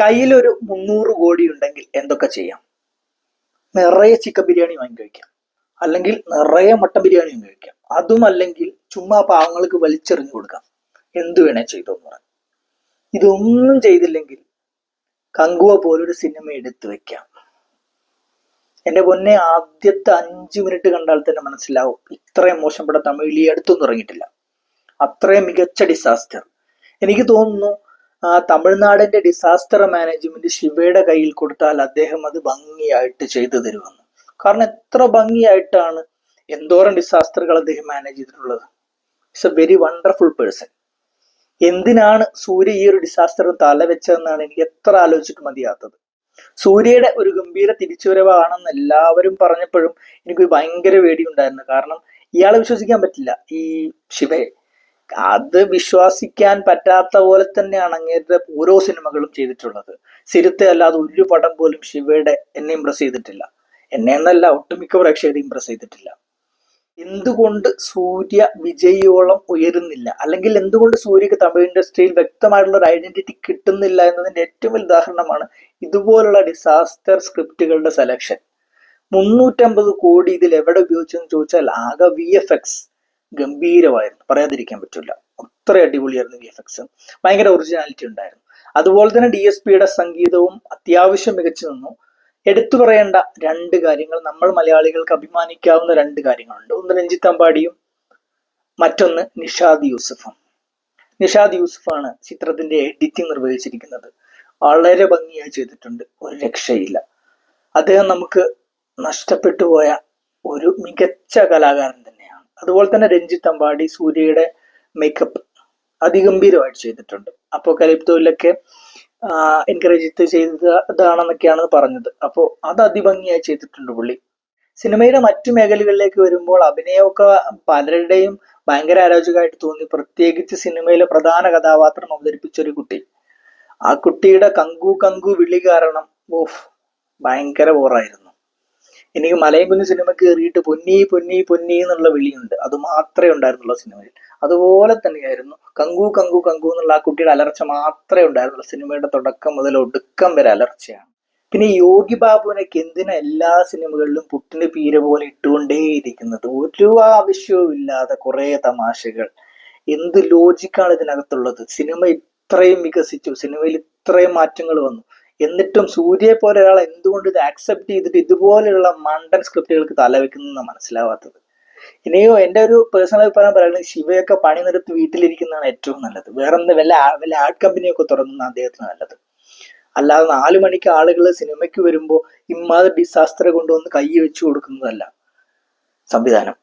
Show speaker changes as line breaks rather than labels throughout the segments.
കയ്യിലൊരു മുന്നൂറ് കോടി ഉണ്ടെങ്കിൽ എന്തൊക്കെ ചെയ്യാം? നിറയെ ചിക്കൻ ബിരിയാണി വാങ്ങി കഴിക്കാം. അല്ലെങ്കിൽ നിറയെ മട്ടൻ ബിരിയാണി വാങ്ങി കഴിക്കാം. അതും അല്ലെങ്കിൽ ചുമ്മാ പാവങ്ങൾക്ക് വലിച്ചെറിഞ്ഞു കൊടുക്കാം. എന്തു വേണേ ചെയ്തു എന്ന് പറയാം. ഇതൊന്നും ചെയ്തില്ലെങ്കിൽ കങ്കുവ പോലൊരു സിനിമ എടുത്തു വെക്കാം. എന്റെ പൊന്നെ ആദ്യത്തെ അഞ്ചു മിനിറ്റ് കണ്ടാൽ തന്നെ മനസ്സിലാവും. ഇത്രയും മോശപ്പെട്ട തമിഴിൽ ഈ അടുത്തൊന്നും ഇറങ്ങിയിട്ടില്ല. അത്രയും മികച്ച ഡിസാസ്റ്റർ എനിക്ക് തോന്നുന്നു ആ തമിഴ്നാടിന്റെ ഡിസാസ്റ്റർ മാനേജ്മെന്റ് ശിവയുടെ കയ്യിൽ കൊടുത്താൽ അദ്ദേഹം അത് ഭംഗിയായിട്ട് ചെയ്തു തരുമെന്ന്. കാരണം എത്ര ഭംഗിയായിട്ടാണ് എന്തോരം ഡിസാസ്റ്ററുകൾ അദ്ദേഹം മാനേജ് ചെയ്തിട്ടുള്ളത്. It's a very wonderful person എന്തിനാണ് സൂര്യ ഈ ഒരു ഡിസാസ്റ്റർ തലവെച്ചതെന്നാണ് എനിക്ക് എത്ര ആലോചിച്ചിട്ട് മതിയാത്തത്. സൂര്യയുടെ ഒരു ഗംഭീര തിരിച്ചുവരവാണെന്ന് എല്ലാവരും പറഞ്ഞപ്പോഴും എനിക്കൊരു ഭയങ്കര പേടിയുണ്ടായിരുന്നു. കാരണം ഇയാളെ വിശ്വസിക്കാൻ പറ്റില്ല. ഈ ശിവയെ. അത് വിശ്വസിക്കാൻ പറ്റാത്ത പോലെ തന്നെയാണ് അങ്ങേരുടെ ഓരോ സിനിമകളും ചെയ്തിട്ടുള്ളത്. സിരുത്തെ അല്ലാതെ ഒരു പടം പോലും ശിവയുടെ എന്നെ ഇംപ്രസ് ചെയ്തിട്ടില്ല. എന്നെ എന്നല്ല ഒട്ടുമിക്ക പ്രേക്ഷകരെ ഇംപ്രസ് ചെയ്തിട്ടില്ല. എന്തുകൊണ്ട് സൂര്യ വിജയോളം ഉയരുന്നില്ല? അല്ലെങ്കിൽ എന്തുകൊണ്ട് സൂര്യക്ക് തമിഴ് ഇൻഡസ്ട്രിയിൽ വ്യക്തമായിട്ടുള്ള ഒരു ഐഡന്റിറ്റി കിട്ടുന്നില്ല എന്നതിന്റെ ഏറ്റവും വലിയ ഉദാഹരണമാണ് ഇതുപോലുള്ള ഡിസാസ്റ്റർ സ്ക്രിപ്റ്റുകളുടെ സെലക്ഷൻ മുന്നൂറ്റമ്പത് കോടി ഇതിൽ എവിടെ ഉപയോഗിച്ചെന്ന് ചോദിച്ചാൽ ആകെ വി എഫ് എക്സ് ഗംഭീരമായിരുന്നു. പറയാതിരിക്കാൻ പറ്റില്ല അത്ര അടിപൊളിയായിരുന്നു വി എഫ് എക്സ് ഭയങ്കര ഒറിജിനാലിറ്റി ഉണ്ടായിരുന്നു. അതുപോലെ തന്നെ ഡി എസ് പിയുടെ സംഗീതവും അത്യാവശ്യം മികച്ചു നിന്നു. എടുത്തു പറയേണ്ട രണ്ട് കാര്യങ്ങൾ നമ്മൾ മലയാളികൾക്ക് അഭിമാനിക്കാവുന്ന രണ്ട് കാര്യങ്ങളുണ്ട്. ഒന്ന് രഞ്ജിത്ത് അമ്പാടിയും മറ്റൊന്ന് നിഷാദ് യൂസഫും. നിഷാദ് യൂസഫാണ് ചിത്രത്തിന്റെ എഡിറ്റിംഗ് നിർവഹിച്ചിരിക്കുന്നത്. വളരെ ഭംഗിയായി ചെയ്തിട്ടുണ്ട്. ഒരു രക്ഷയില്ല. അദ്ദേഹം നമുക്ക് നഷ്ടപ്പെട്ടു പോയ ഒരു മികച്ച കലാകാരൻ തന്നെയാണ് അതുപോലെ തന്നെ രഞ്ജിത്ത് അമ്പാടി സൂര്യയുടെ മേക്കപ്പ് അതിഗംഭീരമായിട്ട് ചെയ്തിട്ടുണ്ട്. അപ്പോൾ കലിപ്തോയിലൊക്കെ എൻകറേജ് ചെയ്തതാണെന്നൊക്കെയാണ് പറഞ്ഞത്. അപ്പോൾ അത് അതിഭംഗിയായി ചെയ്തിട്ടുണ്ട് പുള്ളി. സിനിമയുടെ മറ്റു മേഖലകളിലേക്ക് വരുമ്പോൾ അഭിനയമൊക്കെ പലരുടെയും ഭയങ്കര അരോചകമായിട്ട് തോന്നി. പ്രത്യേകിച്ച് സിനിമയിലെ പ്രധാന കഥാപാത്രം അവതരിപ്പിച്ച ഒരു കുട്ടി. ആ കുട്ടിയുടെ കങ്കു കങ്കു വിളി കാരണം ഓഫ് ഭയങ്കര ബോറായിരുന്നു എനിക്ക് മലയും കുഞ്ഞു സിനിമ കയറിയിട്ട് പൊന്നി പൊന്നി പൊന്നി എന്നുള്ള വിളിയുണ്ട്. അത് മാത്രമേ ഉണ്ടായിരുന്നുള്ളൂ സിനിമയിൽ. അതുപോലെ തന്നെയായിരുന്നു കങ്കു കങ്കു കങ്കു എന്നുള്ള ആ കുട്ടിയുടെ അലർച്ച മാത്രമേ ഉണ്ടായിരുന്നുള്ളൂ. സിനിമയുടെ തുടക്കം മുതൽ ഒടുക്കം വരെ അലർച്ചയാണ്. പിന്നെ യോഗി ബാബുവിനൊക്കെ എന്തിനാ എല്ലാ സിനിമകളിലും പുട്ടിന് പീര പോലെ ഇട്ടുകൊണ്ടേയിരിക്കുന്നത്? ഒരു ആവശ്യവും ഇല്ലാതെ കുറെ തമാശകൾ. എന്ത് ലോജിക്കാണ് ഇതിനകത്തുള്ളത്? സിനിമ ഇത്രയും വികസിച്ചു സിനിമയിൽ ഇത്രയും മാറ്റങ്ങൾ വന്നു. എന്നിട്ടും സൂര്യയെ പോലെ ഒരാൾ എന്തുകൊണ്ട് ഇത് ആക്സെപ്റ്റ് ചെയ്തിട്ട് ഇതുപോലെയുള്ള മണ്ടൻ സ്ക്രിപ്റ്റുകൾക്ക് തലവെക്കുന്ന മനസ്സിലാവാത്തത്? ഇനിയോ എന്റെ ഒരു പേഴ്സണൽ അഭിപ്രായം പറയുന്നത് ശിവയൊക്കെ പണി നിർത്തി വീട്ടിലിരിക്കുന്നതാണ് ഏറ്റവും നല്ലത്. വേറെ എന്ത് വല്ല വല്ല ആഡ് കമ്പനിയൊക്കെ തുടങ്ങുന്ന അദ്ദേഹത്തിന് നല്ലത്. അല്ലാതെ നാലു മണിക്ക് ആളുകൾ സിനിമയ്ക്ക് വരുമ്പോൾ ഇമ്മാതിരി ഡിസാസ്റ്റർ കൊണ്ടുവന്ന് കൈ വെച്ചു കൊടുക്കുന്നതല്ല സംവിധാനം.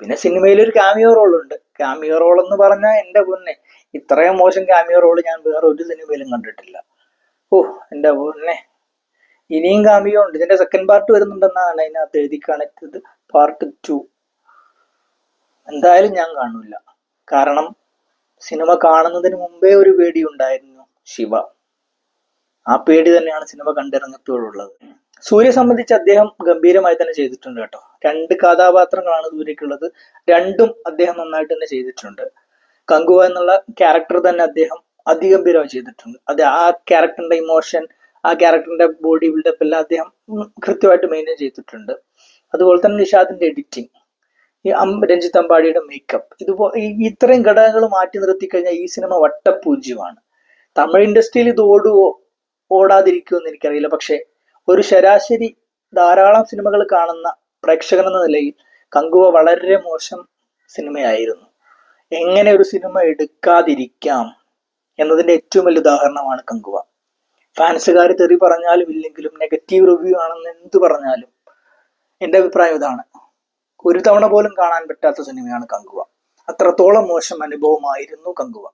പിന്നെ സിനിമയിൽ ഒരു കാമിയോ റോൾ ഉണ്ട്. കാമിയോ റോൾ എന്ന് പറഞ്ഞാൽ എന്റെ പൊന്നെ. ഇത്രയും മോശം കാമിയോ റോൾ ഞാൻ വേറെ ഒരു സിനിമയിലും കണ്ടിട്ടില്ല. ഓ എന്റെ അപൂർണെ ഇനിയും കാമിയോ ഉണ്ട്. ഇതിന്റെ സെക്കൻഡ് പാർട്ട് വരുന്നുണ്ടെന്നാണ് അതിനകത്ത് എഴുതി കാണിച്ചത്. പാർട്ട് ടു എന്തായാലും ഞാൻ കാണൂല. കാരണം സിനിമ കാണുന്നതിന് മുമ്പേ ഒരു പേടി ഉണ്ടായിരുന്നു ശിവ. ആ പേടി തന്നെയാണ് സിനിമ കണ്ടിറങ്ങത്തോടുള്ളത് സൂര്യ സംബന്ധിച്ച് അദ്ദേഹം ഗംഭീരമായി തന്നെ ചെയ്തിട്ടുണ്ട് കേട്ടോ. രണ്ട് കഥാപാത്രങ്ങളാണ് സൂര്യക്കുള്ളത്. രണ്ടും അദ്ദേഹം നന്നായിട്ട് തന്നെ ചെയ്തിട്ടുണ്ട്. കങ്കുവ എന്നുള്ള ക്യാരക്ടർ തന്നെ അദ്ദേഹം അതിഗംഭീരമായി ചെയ്തിട്ടുണ്ട്. അത് ആ ക്യാരക്ടറിന്റെ ഇമോഷൻ ആ ക്യാരക്ടറിന്റെ ബോഡി ബിൽഡപ്പ് എല്ലാം അദ്ദേഹം കൃത്യമായിട്ട് മെയിന്റെയിൻ ചെയ്തിട്ടുണ്ട്. അതുപോലെ തന്നെ നിഷാദിന്റെ എഡിറ്റിംഗ് ഈ രഞ്ജിത്ത് അമ്പാടിയുടെ മേക്കപ്പ് ഇതുപോ ഇത്രയും ഘടകങ്ങൾ മാറ്റി നിർത്തി കഴിഞ്ഞാൽ ഈ സിനിമ വട്ടപൂജ്യമാണ്. തമിഴ് ഇൻഡസ്ട്രിയിൽ ഇത് ഓടുവോ ഓടാതിരിക്കുമെന്ന് എനിക്കറിയില്ല. പക്ഷേ ഒരു ശരാശരി ധാരാളം സിനിമകൾ കാണുന്ന പ്രേക്ഷകൻ എന്ന നിലയിൽ കങ്കുവ വളരെ മോശം സിനിമയായിരുന്നു എങ്ങനെ ഒരു സിനിമ എടുക്കാതിരിക്കാം? എന്നതിന്റെ ഏറ്റവും വലിയ ഉദാഹരണമാണ് കങ്കുവ. ഫാൻസുകാർ തെറി പറഞ്ഞാലും ഇല്ലെങ്കിലും നെഗറ്റീവ് റിവ്യൂ ആണെന്ന് എന്ത് പറഞ്ഞാലും എന്റെ അഭിപ്രായം ഇതാണ്. ഒരു തവണ പോലും കാണാൻ പറ്റാത്ത സിനിമയാണ് കങ്കുവ. അത്രത്തോളം മോശം അനുഭവമായിരുന്നു കങ്കുവ.